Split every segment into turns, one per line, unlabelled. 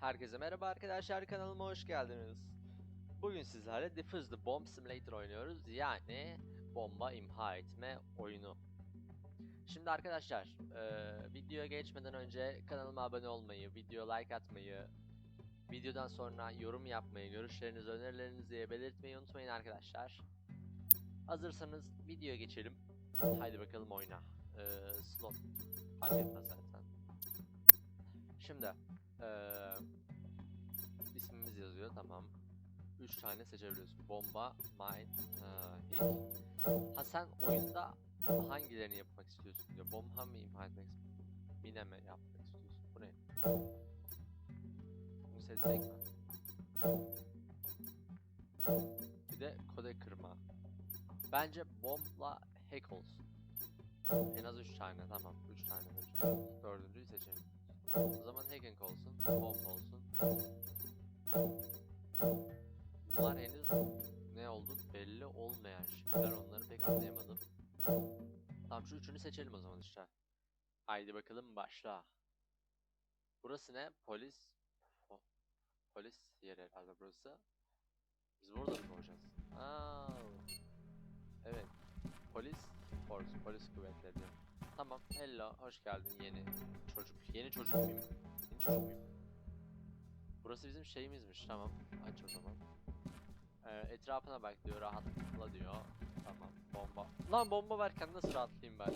Herkese merhaba arkadaşlar kanalıma hoş geldiniz. Bugün sizlerle Defuse the Bomb Simulator oynuyoruz. Yani bomba imha etme oyunu. Şimdi arkadaşlar eee, videoya geçmeden önce kanalıma abone olmayı, video like atmayı, videodan sonra yorum yapmayı, görüşlerinizi, önerilerinizi belirtmeyi unutmayın arkadaşlar. Hazırsanız videoya geçelim. Haydi bakalım oyna. Eee, slot fark etmez zaten. Şimdi eee ismimiz yazıyor tamam. 3 tane seçebiliyorsun. Bomba, mine, eee, hack. Ha sen oyunda hangilerini yapmak istiyorsun diyor. Bomba mı imha etmek istiyorsun? Mine mi yapmak istiyorsun? Bu ne? Bunu seçsek mi? Bir de kode kırma. Bence bombla hack olsun. En az 3 tane tamam. 3 tane. üç. Dördüncüyü seçelim. O zaman hacking olsun, bomb olsun. Bunlar henüz ne oldu belli olmayan şeyler. Onları pek anlayamadım. Tamam şu üçünü seçelim o zaman işte. Haydi bakalım başla. Burası ne? Polis. Po- Polis yeri herhalde burası. Biz burada mı olacağız? Aa. Evet. Polis force, polis kuvvetleri. Tamam. Hello, hoş geldin yeni çocuk. Yeni çocuk muyum? Yeni çocuk muyum? Burası bizim şeyimizmiş. Tamam. Aç o zaman. Ee, etrafına bak diyor. Rahatla diyor. Tamam. Bomba. Lan bomba varken nasıl rahatlayayım ben?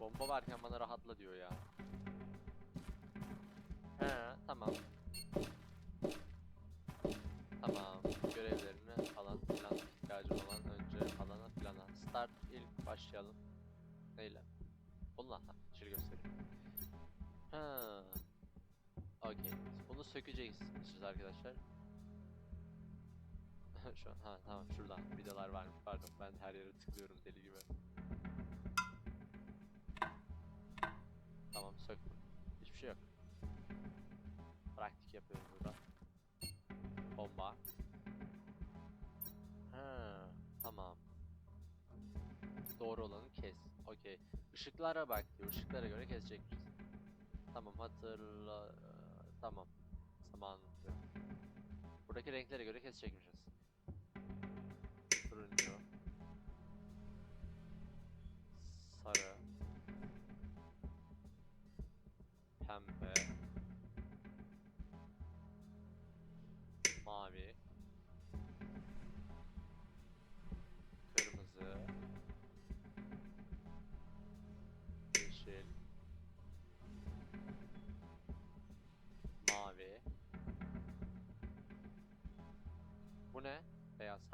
bomba varken bana rahatla diyor ya. He, tamam. Tamam. Görevlerini falan filan başlayalım. Neyle? Bununla ha. Şöyle göstereyim. Ha. Okey. Bunu sökeceksiniz arkadaşlar. Şu an ha tamam şuradan vidalar varmış pardon ben her yere tıklıyorum deli gibi. Tamam söktüm. Hiçbir şey yok. Praktik yapıyorum burada. Bomba. Doğru olanı kes. Okey. Işıklara bak diyor. Işıklara göre kesecekmişiz. Tamam hatırla... Tamam. Diyor. Buradaki renklere göre kesecekmişiz. Turuncu. Sarı.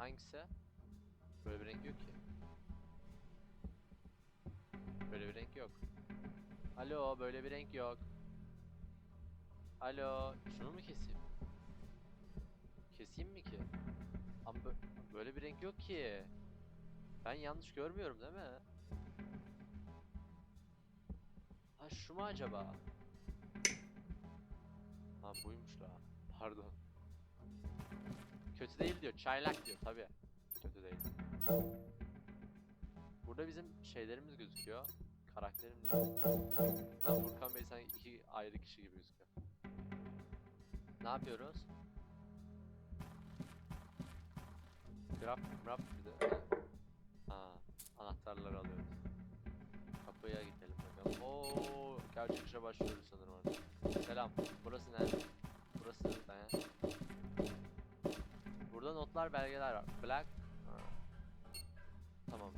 Hangisi? Böyle bir renk yok ki. Böyle bir renk yok. Alo, böyle bir renk yok. Alo, şunu mu keseyim? Keseyim mi ki? Ama bö- böyle bir renk yok ki. Ben yanlış görmüyorum değil mi? Ha şu mu acaba? Ha buymuş la. Pardon. Kötü değil diyor. Çaylak diyor tabi. Kötü değil. Burada bizim şeylerimiz gözüküyor. Karakterim diyor. Lan Furkan Bey sanki iki ayrı kişi gibi gözüküyor. Ne yapıyoruz? Grab, grab bir de. Ha, anahtarları alıyoruz. Kapıya gidelim bakalım. Oo, gerçek işe başlıyoruz sanırım. Selam. Burası ne? Burası ne? Burada notlar, belgeler var. Black. Ha. Tamam.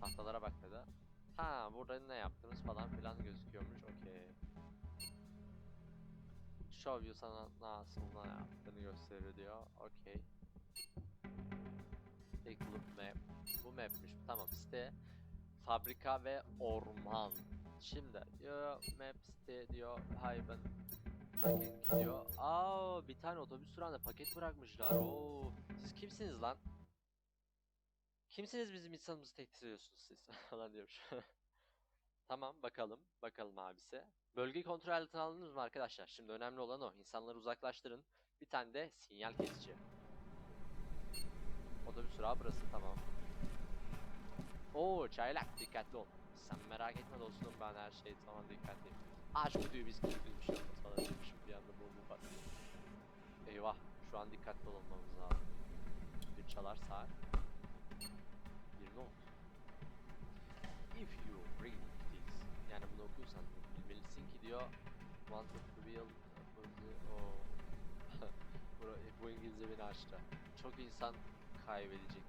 Tahtalara bak dedi. Ha, burada ne yaptınız falan filan gözüküyormuş. Okey. Show you sana nasıl ne yaptığını gösterir diyor. Okey. Look map. Bu mapmiş. Tamam site. Fabrika ve orman. Şimdi diyor map site diyor hayvan paket diyor. Aa bir tane otobüs durağında paket bırakmışlar. Oo siz kimsiniz lan? Kimsiniz bizim insanımızı tehdit ediyorsunuz siz? falan diyormuş. tamam bakalım. Bakalım abisi. Bölge kontrol altına alındınız mı arkadaşlar? Şimdi önemli olan o. İnsanları uzaklaştırın. Bir tane de sinyal kesici. Otobüs durağı burası tamam. Oo çaylak dikkatli ol. Sen merak etme dostum ben her şey tamam dikkatliyim. Aç kutuyu biz kutuyu bir şey olmaz falan demişim bir anda bomba patlıyor. Eyvah şu an dikkatli olmamız lazım. Bir çalar saat. Bir not. If you read this. Yani bunu okuyorsan bilmelisin ki diyor. Wanted to be a... Bu İngilizce beni açtı. Çok insan kaybedecek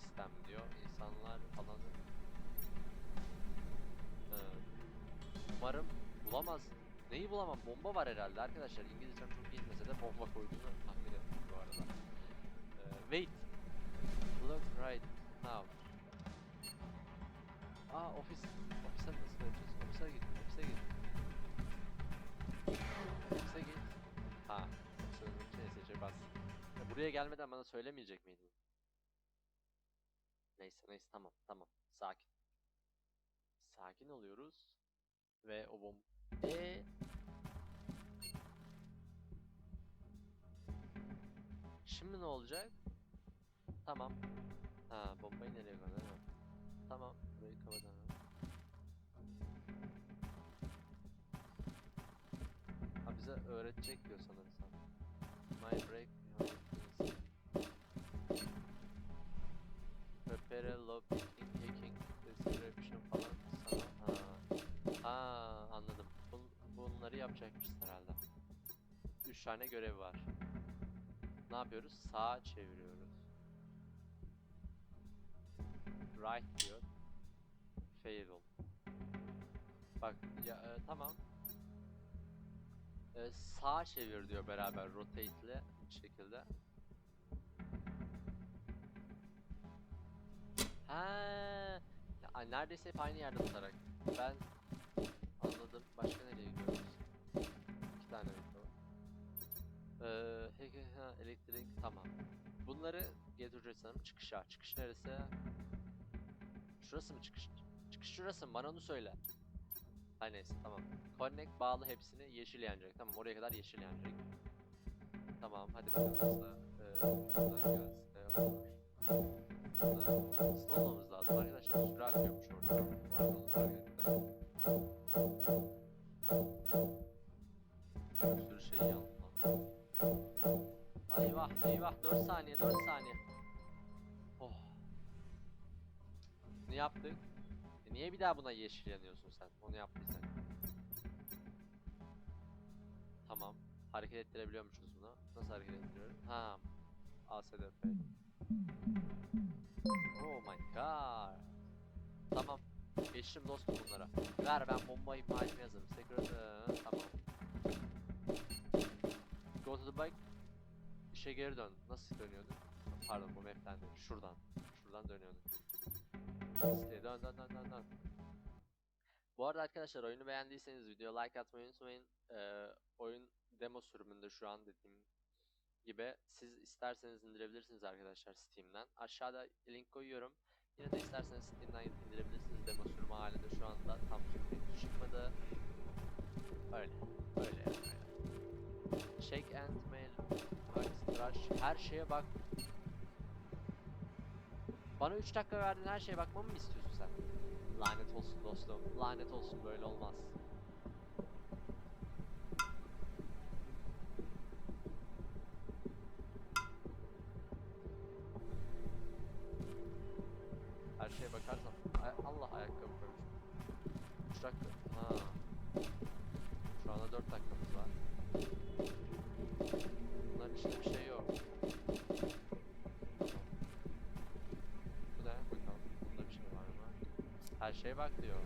sistem diyor. İnsanlar falan. Umarım bulamaz. Neyi bulamam? Bomba var herhalde arkadaşlar. İngilizcem çok iyi de bomba koyduğunu tahmin ettim bu arada. Ee, wait. Look right now. Aa ofis. Ofise nasıl vereceğiz? Ofise git. Ofise git. Ofise git. Ha. Neyse bas. Ya buraya gelmeden bana söylemeyecek miydin? Neyse neyse tamam tamam. Sakin. Sakin oluyoruz. Ve o bom... Eee? Şimdi ne olacak? Tamam. Ha bombayı nereye? Ha. Tamam. Burayı kapatalım. Ha bize öğretecek diyor sanırsam. My break. Prepare yapacakmışız herhalde. 3 tane görev var. Ne yapıyoruz? Sağa çeviriyoruz. Right diyor. Fail. Bak ya e, tamam. E, sağa çevir diyor beraber rotate ile bir şekilde. Ha, ya, neredeyse aynı yerde tutarak. Ben anladım. Başka nereye gidiyoruz? Tane var. Ee, ha, elektrik tamam. Bunları getireceğiz sanırım çıkışa. Çıkış neresi? Şurası mı çıkış? Çıkış şurası mı? Bana onu söyle. Ay neyse tamam. Connect bağlı hepsini yeşil yanacak. Tamam oraya kadar yeşil yanacak. Tamam hadi bakalım hızla. Ee, gelsin. Ee, Hızlı olmamız lazım arkadaşlar. Süre akıyormuş orada. Bu arada onu. 4 saniye 4 saniye. Oh. Ne yaptık? E niye bir daha buna yeşil yanıyorsun sen? Onu yaptıysak. Tamam. Hareket ettirebiliyormuşuz bunu. Nasıl hareket ettiriyorum? Ha. ASDF. Oh my god. Tamam. Geçtim dostum bunlara. Ver ben bomba imha etmeye hazırım. Secret, eee, tamam. Go to the bike. İşe geri dön. Nasıl dönüyorduk? Pardon bu map'ten değil. Şuradan. Şuradan dönüyorduk. İşte dön dön dön dön dön. Bu arada arkadaşlar oyunu beğendiyseniz video like atmayı unutmayın. Ee, oyun demo sürümünde şu an dediğim gibi. Siz isterseniz indirebilirsiniz arkadaşlar Steam'den. Aşağıda link koyuyorum. Yine de isterseniz Steam'den indirebilirsiniz demo sürümü halinde şu anda tam sürüm henüz çıkmadı. Öyle. Öyle öyle. Shake and mail. Bak, Rush. Her şeye bak. Bana 3 dakika verdin her şeye bakmamı mı istiyorsun sen? Lanet olsun dostum. Lanet olsun böyle olmaz. Her şeye bak diyor.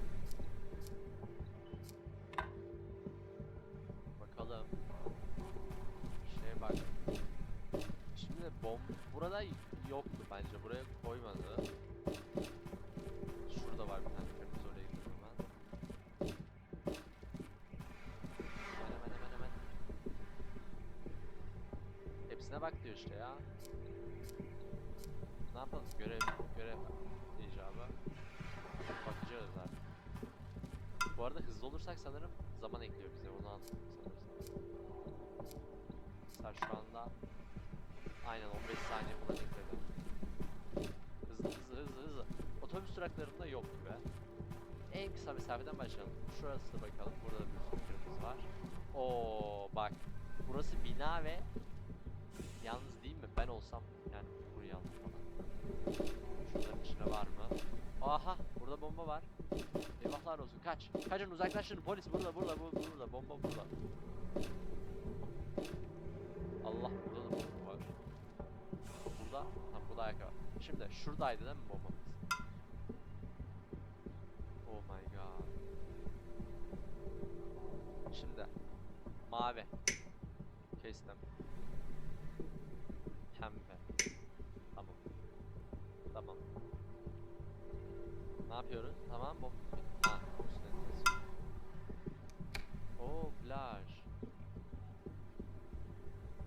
Bakalım. Şeye bak. Şimdi bomb burada yoktu bence. Buraya koymadı. Şurada var bir tane kırmızı oraya gidiyorum ben. Hemen hemen hemen. Hepsine bak diyor işte ya. Arada hızlı olursak sanırım zaman ekliyor bize onu anladım sanırsam. Mesela şu anda aynen 15 saniye falan ekledi. Hızlı hızlı hızlı hızlı. Otobüs duraklarında yok gibi. en kısa mesafeden başlayalım. Şurası bakalım. Burada da bir sürü var. Oo bak. Burası bina ve yalnız değil mi? Ben olsam yani buraya aldım falan. Şunların içinde var mı? Aha burada bomba var. Eyvahlar olsun. Kaç. Kaçın uzaklaşın. Polis burada burada bu burada. Bomba burada. Allah burada da bomba var. Burada. Tam burada ayakkabı. Şimdi şuradaydı değil mi bombamız? Oh my god. Şimdi mavi. Kestim. Pembe. Tamam. Tamam. Ne yapıyoruz? Tamam bom. Ha. Oo, flash.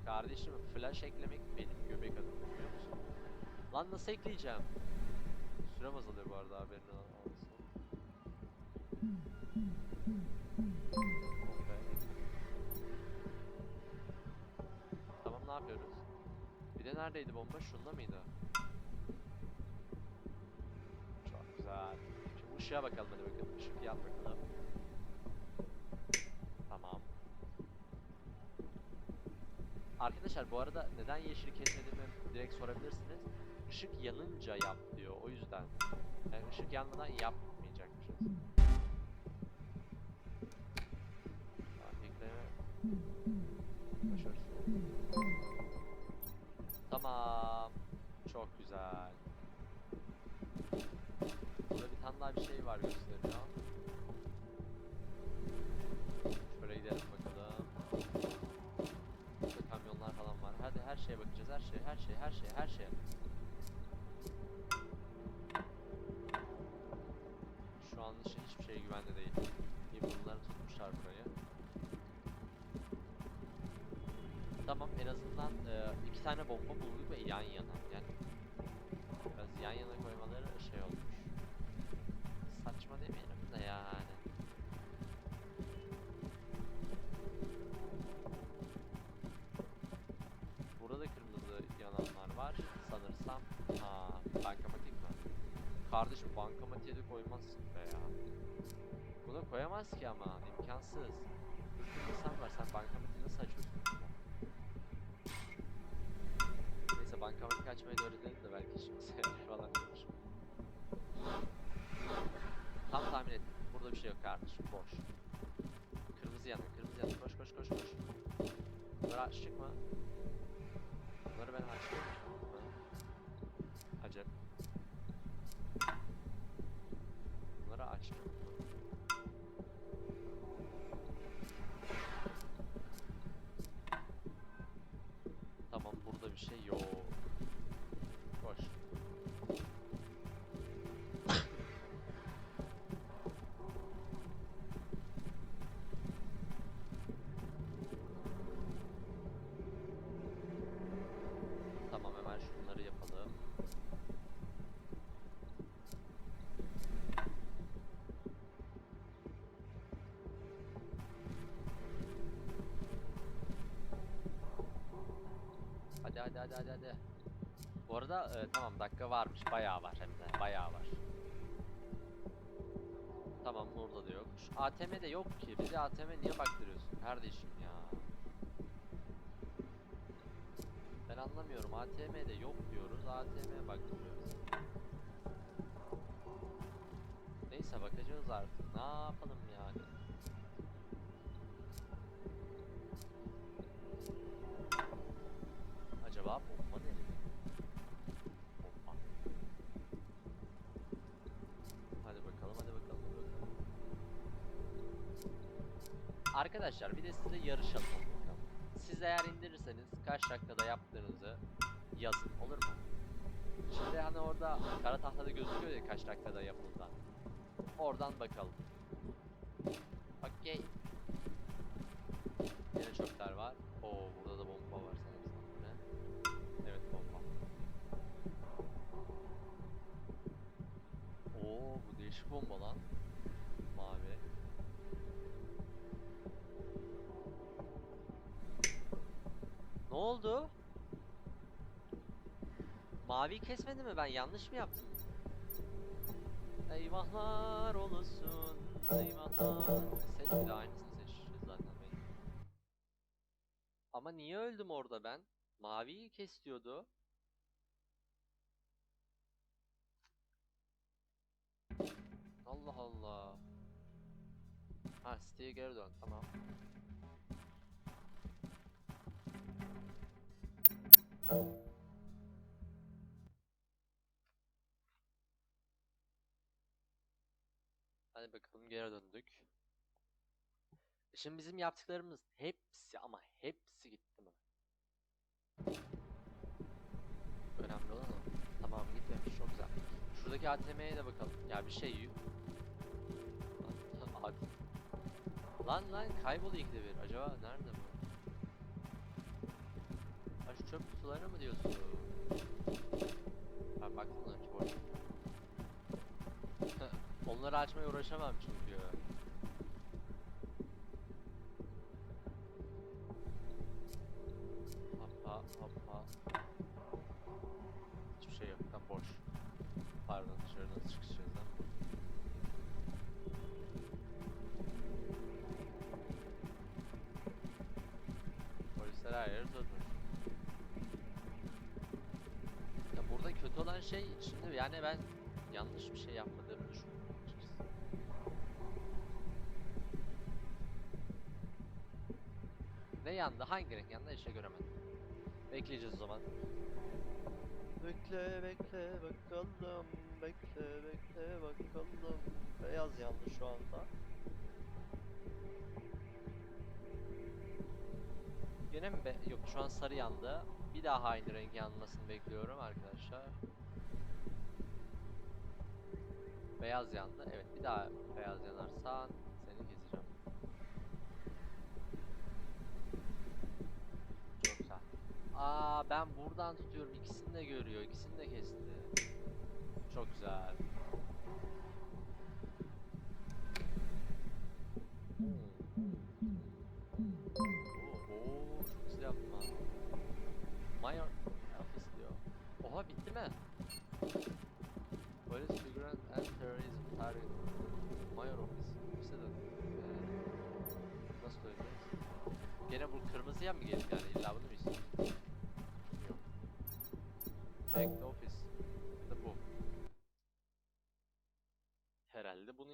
Kardeşim flash eklemek benim göbek adım biliyor musun? Lan nasıl ekleyeceğim? Sürem azalıyor bu arada haberin ol- olsun. Tamam ne yapıyoruz? Bir de neredeydi bomba? Şunda mıydı? Güzel. Şimdi ışığa bakalım hadi bakalım. Işık yan bakalım. Tamam. Arkadaşlar bu arada neden yeşil kesmediğimi direkt sorabilirsiniz. Işık yanınca yap diyor o yüzden. Yani ışık yanmadan yapmayacakmışız. Başarısız. Tamam. Çok güzel. Burada bir tane daha bir şey var gösteriyor. Şöyle gidelim bakalım. Burada kamyonlar falan var. Hadi her şeye bakacağız. Her şey, her şey, her şey, her şey. Şu an için hiçbir şey güvende değil. İyi bunları tutmuşlar burayı. Tamam en azından e, iki tane bomba bulduk ve yan yana. Yani biraz yan yana koymaları Kardeşim bankamatiğe de koymazsın be ya. Buna koyamaz ki ama imkansız. Sürü insan var sen bankamatiği nasıl açıyorsun? Neyse bankamatik açmayı da öğrenelim de belki yarar falan demiş. Tam tahmin ettim. Burada bir şey yok kardeşim. Boş. Kırmızı yanı, kırmızı yanı. Koş koş koş koş. Bunları açtık mı? Bunları ben açtım Hadi hadi hadi hadi. Bu arada e, tamam dakika varmış. Bayağı var hem de. Bayağı var. Tamam burada da yok. Şu ATM'de yok ki. Bizi ATM niye baktırıyorsun kardeşim ya? Ben anlamıyorum. ATM'de yok diyoruz. ATM'ye baktırıyoruz. Neyse bakacağız artık. Ne yapalım yani? Acaba bomba nerede? Bomba. Hadi bakalım, hadi bakalım, hadi bakalım. Arkadaşlar bir de size yarışalım bakalım. Siz eğer indirirseniz kaç dakikada yaptığınızı yazın olur mu? Şimdi hani orada kara tahtada gözüküyor ya kaç dakikada yapıldığından. Oradan bakalım. Okey. Yine çöpler var. Oldu? Mavi kesmedi mi ben yanlış mı yaptım? Eyvahlar olsun. Eyvahlar. Seç bir de aynısını seçeceğiz zaten. belki. Ama niye öldüm orada ben? Maviyi kes diyordu. Allah Allah. Ha siteye geri dön tamam. Hadi bakalım geri döndük. Şimdi bizim yaptıklarımız hepsi ama hepsi gitti mi? Önemli olan o. Tamam gitmemiş çok güzel. Şuradaki ATM'ye de bakalım. Ya bir şey yok. Lan lan kayboluyor ikide bir. Acaba nerede bu? Ha çöp kutularına mı diyorsun? Ben baktım da boş. Onları açmaya uğraşamam çünkü. Yandı? Hangi renk yandı? İşte göremedim. Bekleyeceğiz o zaman. Bekle bekle bakalım. Bekle bekle bakalım. Beyaz yandı şu anda. Gene mi be? Yok şu an sarı yandı. Bir daha aynı renk yanmasını bekliyorum arkadaşlar. Beyaz yandı. Evet bir daha beyaz yanarsan seni keseceğim. Çok güzel. Aa ben buradan tutuyorum. İkisini de görüyor. İkisini de kesti. Çok güzel. Oo, çok güzel yaptım ha. Diyor. Oha bitti mi? Police figurant and terrorism target. Mayor office. Ofise dön. Ee, nasıl döneceğiz? Gene bu kırmızıya mı gelip yani illa bunu mu istiyorsun?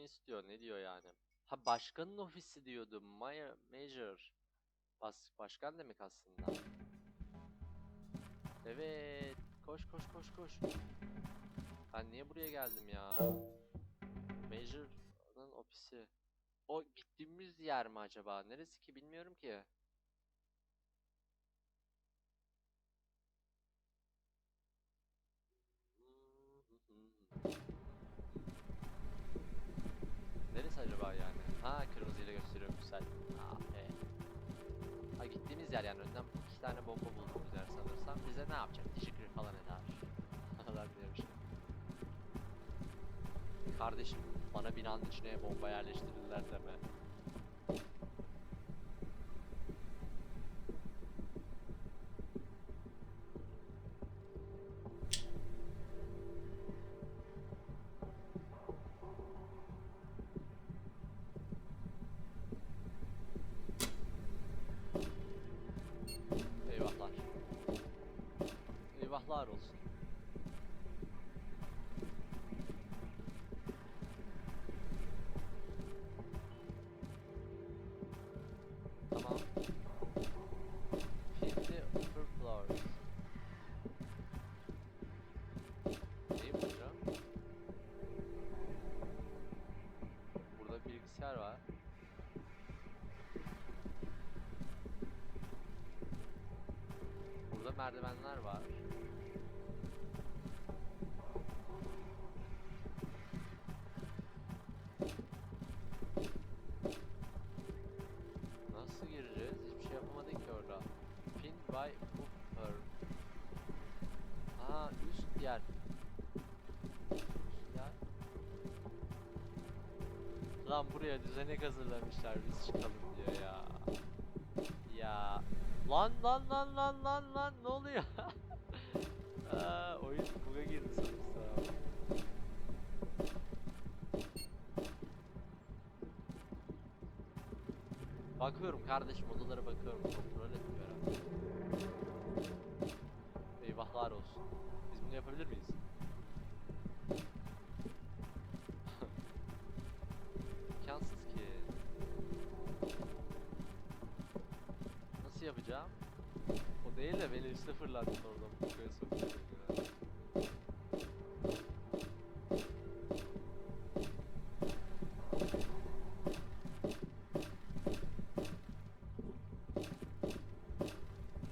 İstiyor. Ne diyor yani? Ha başkanın ofisi diyordu. Mayor, major. Bas, başkan demek aslında. Evet. Koş koş koş koş. Ben niye buraya geldim ya? Major'ın ofisi. O gittiğimiz yer mi acaba? Neresi ki bilmiyorum ki. Yer yani önden iki tane bomba bulduğumuz yer sanırsam bize ne yapacak? Teşekkür falan eder. Falan diyormuş. Kardeşim bana binanın içine bomba yerleştirirler deme. Merdivenler var. Nasıl gireceğiz? Hiçbir şey yapamadık ki orada. Pin by upper. Aa üst yer. Üst yer. Lan buraya düzenek hazırlamışlar biz çıkalım. Lan lan lan lan lan lan ne oluyor? Aa, oyun buga girdi sonuçta. Bakıyorum kardeşim odalara bakıyorum kontrol etmiyor. Eyvahlar olsun. Biz bunu yapabilir miyiz? Beni üste fırlattın oradan. Bu kadar sokuyorsun ya.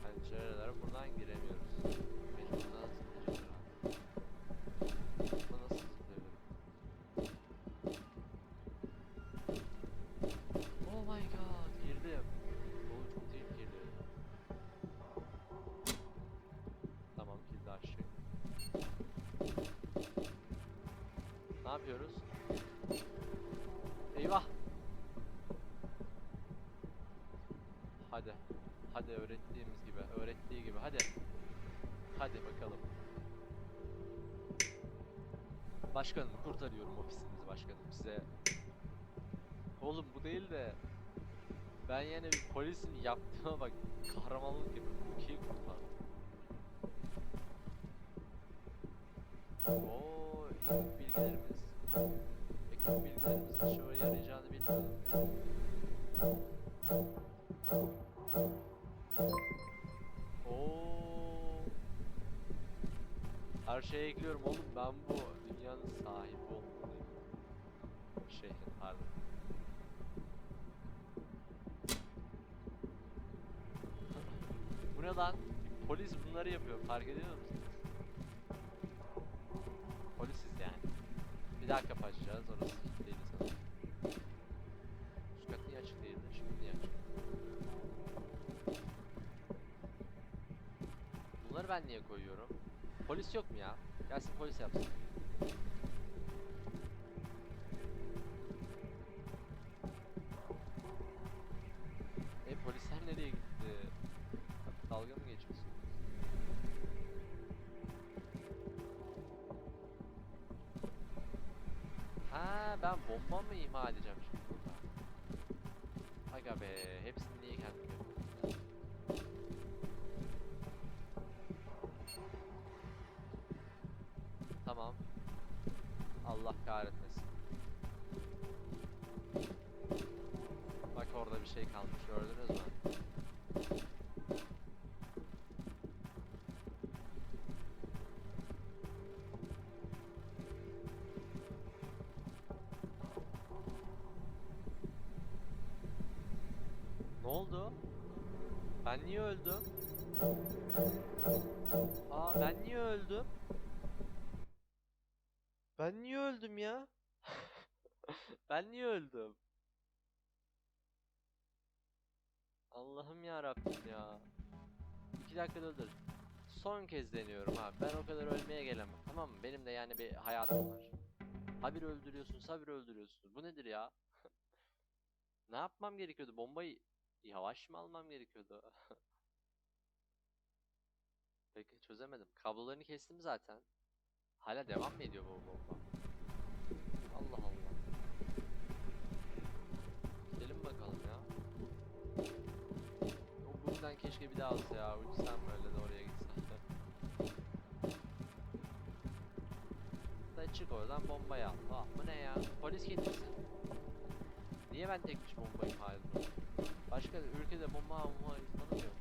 Pencerelere buradan giremiyoruz. Mecbur buradan zıplayacağız herhalde. Buna nasıl zıplayabilirim? Oh my god girdim. Oğlum çok tehlikeli. Tamam kilidi aşağı. Ne yapıyoruz? Eyvah! Hadi. Hadi öğrettiğimiz gibi, öğrettiği gibi. Hadi. Hadi bakalım. Başkanım kurtarıyorum ofisinizi başkanım size. Oğlum bu değil de ben yine bir polisin yaptığıma bak kahramanlık yapıyorum. Ülkeyi kurtardım. Oo, ekip Her şeye ekliyorum oğlum ben bu dünyanın sahibi olmalıyım. Şehrin pardon. bu ne lan? Polis bunları yapıyor fark ediyor musunuz? Polisiz yani. Bir daha kapatacağız orası kilitliydi sanırım. Üst kat niye açık değildi? Şimdi niye açık? Bunları ben niye koyuyorum? Polis yok mu ya? Gelsin polis yapsın. E polisler nereye gitti? Dalga mı geçiyorsun? Ha ben bomba mı imha edeceğim şimdi burada? Aga be hepsini niye kendim yapıyorum Tamam. Allah kahretmesin. Bak orada bir şey kalmış gördünüz mü? Ne oldu? Ben niye öldüm? Aa ben niye öldüm? Ben niye öldüm ya? ben niye öldüm? Allah'ım ya Rabbim ya. İki dakikada öldür. Son kez deniyorum abi. Ben o kadar ölmeye gelemem. Tamam mı? Benim de yani bir hayatım var. Habir öldürüyorsun, sabir öldürüyorsun. Bu nedir ya? ne yapmam gerekiyordu? Bombayı yavaş mı almam gerekiyordu? Peki çözemedim. Kablolarını kestim zaten. Hala devam mı ediyor bu bomba? Allah Allah. Gidelim bakalım ya. O buradan keşke bir daha alsa ya. Uçsam böyle de oraya gitsem. Da çık oradan bombayı al. Ah bu ne ya? Polis getirsin. Niye ben tek kişi bombayı imha ediyorum? Başka ülkede bomba bomba tanımıyor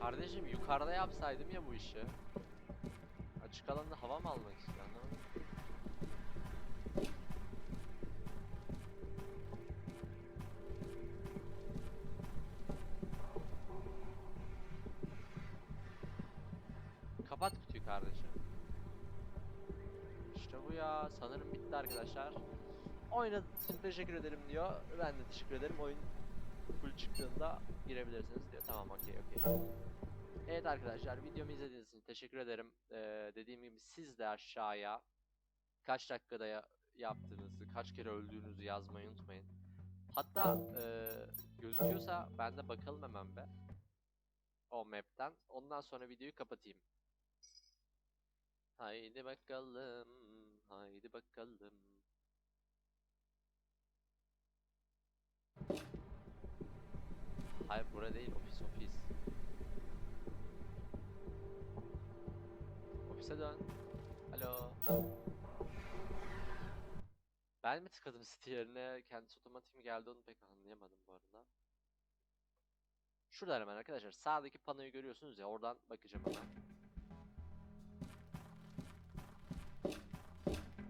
Kardeşim yukarıda yapsaydım ya bu işi. Açık alanda hava mı almak istiyor. Kapat kutuyu kardeşim. İşte bu ya. Sanırım bitti arkadaşlar. Oynadığınız için teşekkür ederim diyor. Ben de teşekkür ederim. Oyun full çıktığında girebilirsiniz diyor. Tamam okey okey. Evet arkadaşlar videomu izlediğiniz için teşekkür ederim. Ee, dediğim gibi siz de aşağıya kaç dakikada ya- yaptığınızı, kaç kere öldüğünüzü yazmayı unutmayın. Hatta e, gözüküyorsa ben de bakalım hemen be. O map'ten. Ondan sonra videoyu kapatayım. Haydi bakalım, haydi bakalım. Hayır bura değil, ofis ofis. Ofise dön. Alo. Ben mi tıkladım City yerine? Kendisi otomatik mi geldi onu pek anlayamadım bu arada. Şurada hemen arkadaşlar. Sağdaki panoyu görüyorsunuz ya oradan bakacağım hemen.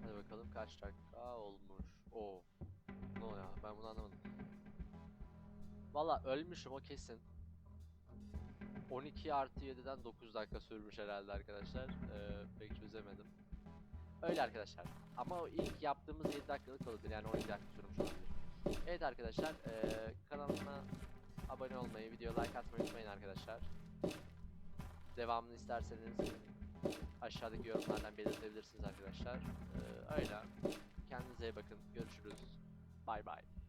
Hadi bakalım kaç dakika olmuş. Oo. Ne oluyor? Ben bunu anlamadım. Valla ölmüşüm o kesin. 12 artı 7'den 9 dakika sürmüş herhalde arkadaşlar. Ee, pek çözemedim. Öyle arkadaşlar. Ama o ilk yaptığımız 7 dakikalık olabilir. Yani 12 dakika sürmüş olabilir. Evet arkadaşlar. ee, kanalıma abone olmayı, video like atmayı unutmayın arkadaşlar. Devamını isterseniz aşağıdaki yorumlardan belirtebilirsiniz arkadaşlar. Ee, öyle. Kendinize iyi bakın. Görüşürüz. Bay bay.